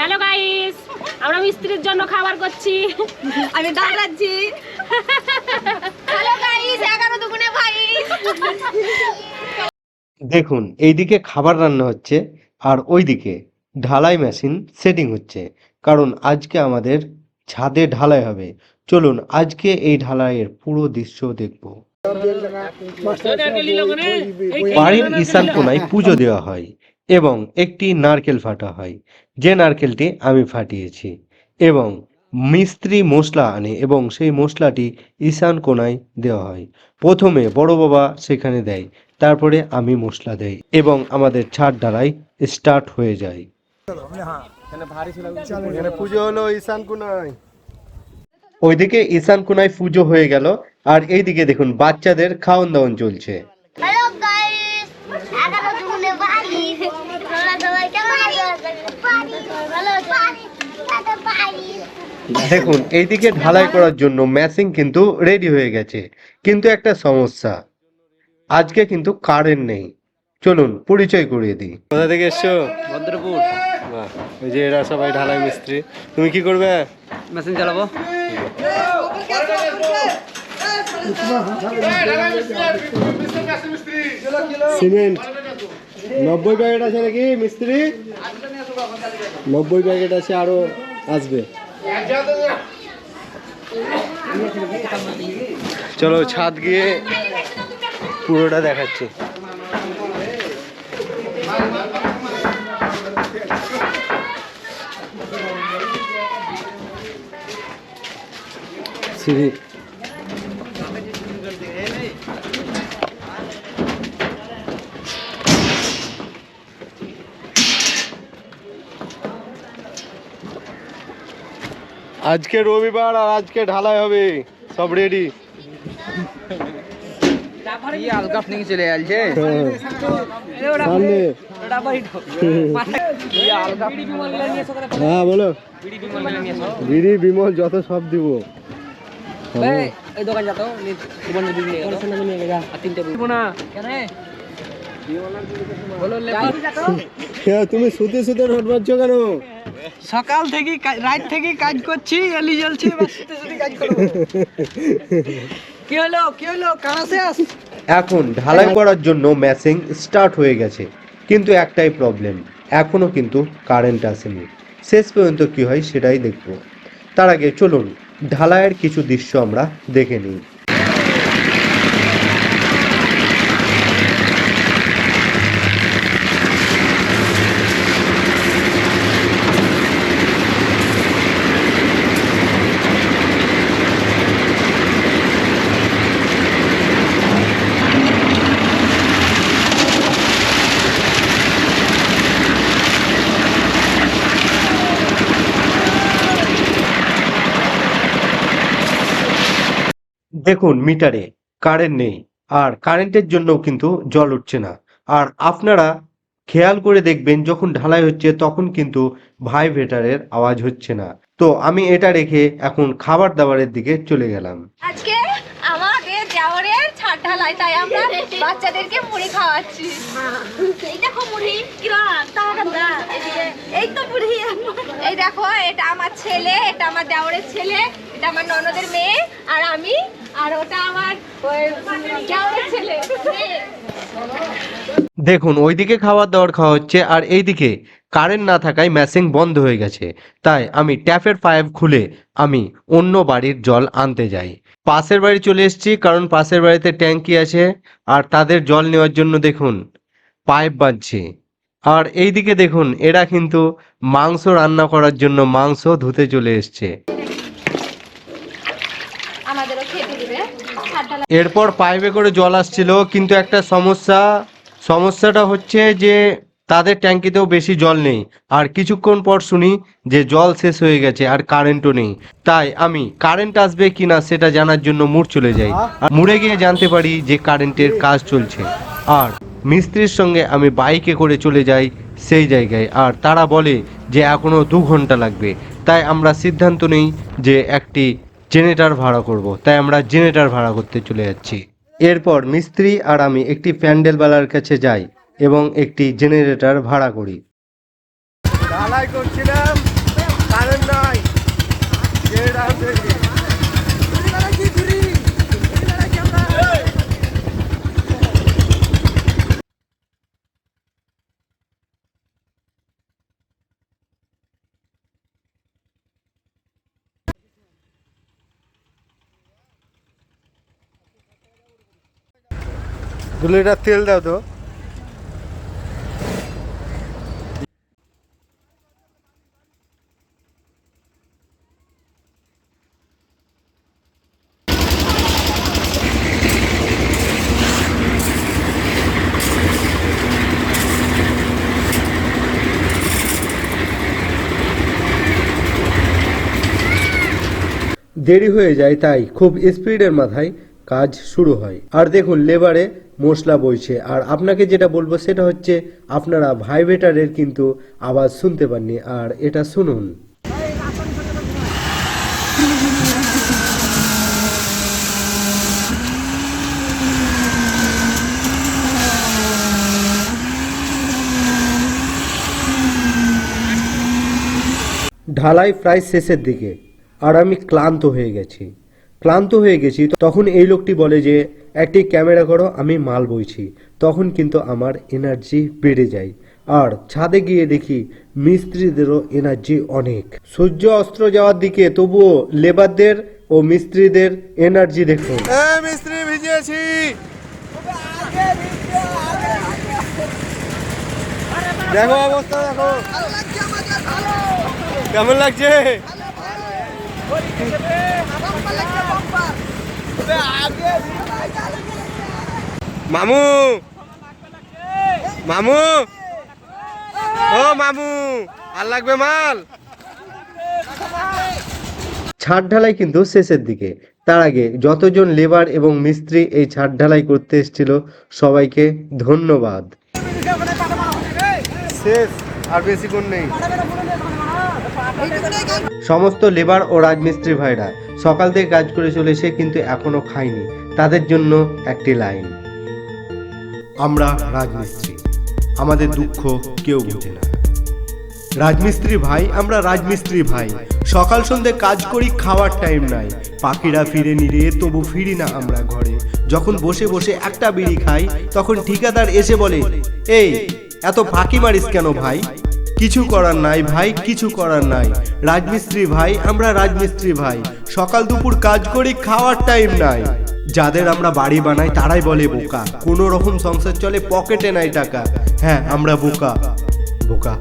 Hello guys আমরা মিস্ত্রির জন্য খাবার করছি। আমি রাখছি হ্যালো গাইস এগারো দুগুণে ভাই। দেখুন এইদিকে খাবার রান্না হচ্ছে আর ওইদিকে ঢালাই মেশিন সেটিং হচ্ছে। কারণ আজকে আমাদের ছাদে ঢালাই হবে। চলুন আজকে এই ঢালাইয়ের পুরো দৃশ্য দেখব। বাড়ির ঈশান কোনায় পুজো দেওয়া হয়। এবং একটি নারকেল ফাটা হয় যে নারকেলটি আমি ফাটিয়েছি। এবং মিস্ত্রি মশলা আনে এবং সেই মশলাটি ঈশান কোনায় দেওয়া হয়। প্রথমে বড় বাবা সেখানে দেয় তারপরে আমি মশলা দেই এবং আমাদের ছাদ ডালাই স্টার্ট হয়ে যায়। পুজো হলো ঈশান কোনায়। ওইদিকে ঈশান কোনায় পুজো হয়ে গেল আর এইদিকে দেখুন বাচ্চাদের খাওয়ান দাওয়ান চলছে হ্যালো গাইস এগারো দুগুণে ভাই তোমরা সবাই কেমন আছো ভালো আছো পারি দেখুন এইদিকে ঢালাই করার জন্য ম্যাচিং কিন্তু রেডি হয়ে গেছে। কিন্তু একটা সমস্যা আজকে কিন্তু কারেন্ট নেই। চলুন পরিচয় করিয়ে দিই। কোথা থেকে এসছো? ভদ্রপুর। ওই যে এরা সবাই ঢালাই মিস্ত্রি। তুমি কি করবে? মেশিন চালাবো। সিমেন্ট। নব্বই প্যাকেট আছে নাকি মিস্ত্রি? নব্বই প্যাকেট আছে আরও। আসবে। চলো ছাদ গিয়ে পুরোটা দেখাচ্ছি। সিঁড়ি। আজকে রবিবার আর আজকে ঢালাই হবে। সব রেডি চলে আসছে হ্যাঁ। বলো। বিড়ি বিমল যত সব দিব। হ্যাঁ, তুমি শুতে শুতে রোড মারছো কেন? সকাল থেকে রাত থেকে কাজ করছি, এলি জ্বলছে কি হলো কি হলো কানা এখন ঢালাই করার জন্য ম্যাচিং স্টার্ট হয়ে গেছে। কিন্তু একটাই প্রবলেম এখনও কিন্তু কারেন্ট আসেনি। শেষ পর্যন্ত কি হয় সেটাই দেখব। তার আগে চলুন, ঢালাইয়ের কিছু দৃশ্য আমরা দেখে নিই। দেখুন, মিটারে কারেন্ট নেই, আর কারেন্টের জন্যও কিন্তু জল উঠছে না। আর আপনারা খেয়াল করে দেখবেন, যখন ঢালাই হচ্ছে, তখন কিন্তু ভাইব্রেটারের আওয়াজ হচ্ছে না। তো আমি এটা রেখে এখন খাবার দাবারের দিকে চলে গেলাম। আজকে আমাদের দেওয়ারের ছাদ ঢালাই, তাই আমরা বাচ্চাদেরকে মুড়ি খাওয়াচ্ছি। এই দেখো মুড়ি এই তো মুড়ি। এই দেখো, এটা আমার ছেলে, এটা আমার দেওরের ছেলে। এটা আমার ননদের মেয়ে, আর আমি, আর ওটা আমার ছেলে। দেখুন, ওইদিকে খাবার দাবার খাওয়া হচ্ছে, আর এইদিকে কারেন্ট না থাকায় ম্যাচিং বন্ধ হয়ে গেছে। তাই আমি ট্যাপের পাইপ খুলে আমি অন্য বাড়ির জল আনতে যাই। পাশের বাড়ি চলে এসেছি, কারণ পাশের বাড়িতে ট্যাঙ্কি আছে, আর তাদের জল নেওয়ার জন্য দেখুন পাইপ বাঁধছে। আর এইদিকে দেখুন, এরা কিন্তু মাংস রান্না করার জন্য মাংস ধুতে চলে এসছে আমাদেরও খেতে দিবে ছাদ ঢালাই এরপর পাইপে করে জল আসছিল, কিন্তু একটা সমস্যা, সমস্যাটা হচ্ছে যে তাদের ট্যাঙ্কিতেও বেশি জল নেই। আর কিছুক্ষণ পর শুনি যে জল শেষ হয়ে গেছে আর কারেন্টও নেই। তাই আমি কারেন্ট আসবে কিনা সেটা জানার জন্য মুড় চলে যাই। আর মুড়ে গিয়ে জানতে পারি যে কারেন্টের কাজ চলছে। আর মিস্ত্রির সঙ্গে আমি বাইকে করে চলে যাই সেই জায়গায়। আর তারা বলে যে এখনও দু ঘণ্টা লাগবে। তাই আমরা সিদ্ধান্ত নেই যে একটি জেনারেটর ভাড়া করব, তাই আমরা জেনেটার ভাড়া করতে চলে যাচ্ছি। এরপর মিস্ত্রি আর আমি একটি প্যান্ডেলওয়ালার কাছে যাই এবং একটি জেনারেটর ভাড়া করি। করছিলাম, কারেন্ট নাই গেট আছে দু লিটার তেল দাও তো। দেরি হয়ে যায় তাই খুব স্পিডের মাথায় কাজ শুরু হয়। আর দেখুন, লেবারে মশলা বইছে। আর আপনাকে যেটা বলব, সেটা হচ্ছে আপনারা ভাইব্রেটারের কিন্তু আওয়াজ শুনতে পাননি। আর এটা শুনুন। ঢালাই প্রায় শেষের দিকে। আর আমি ক্লান্ত হয়ে গেছি। ক্লান্ত হয়ে গেছি, তখন এই লোকটি বলে যে, একটি ক্যামেরা করো, আমি মাল বইছি। তখন কিন্তু আমার এনার্জি বেড়ে যায়। আর ছাদে গিয়ে দেখি মিস্ত্রিদেরও এনার্জি অনেক। সূর্য অস্ত্র যাওয়ার দিকে তবুও লেবারদের ও মিস্ত্রিদের এনার্জি দেখুন। মিস্ত্রি ভিজিয়েছি। দেখো অবস্থা, দেখো। কেমন লাগছে? মামু। মামু। ও মামু আর লাগবে মাল। ছাদ ঢালাই কিন্তু শেষের দিকে। তার আগে যতজন লেবার এবং মিস্ত্রি এই ছাদ ঢালাই করতে এসেছিল সবাইকে ধন্যবাদ। শেষ। আর বেশিক্ষণ নেই। সমস্ত লেবার ও রাজমিস্ত্রি ভাইরা, সকাল থেকে কাজ করে চলেছে কিন্তু এখনও খায়নি। তাদের জন্য একটি লাইন। আমরা রাজমিস্ত্রি। আমাদের দুঃখ কেউ বোঝে না। রাজমিস্ত্রি ভাই, আমরা রাজমিস্ত্রি ভাই। সকাল সন্ধে কাজ করি, খাওয়ার টাইম নাই। পাখিরা ফিরে নিরে তবু ফিরি না আমরা ঘরে। যখন বসে বসে একটা বিড়ি খাই, তখন ঠিকাদার এসে বলে, এই, এত ফাঁকি মারিস কেন ভাই? কিছু করার নাই ভাই, কিছু করার নাই। রাজমিস্ত্রি ভাই, আমরা রাজমিস্ত্রি ভাই। সকাল দুপুর কাজ করি, খাওয়ার টাইম নাই। যাদের আমরা বাড়ি বানাই, তারাই বলে বোকা। কোনো রকম সংসার চলে, পকেটে নাই টাকা। হ্যাঁ আমরা বোকা। বোকা।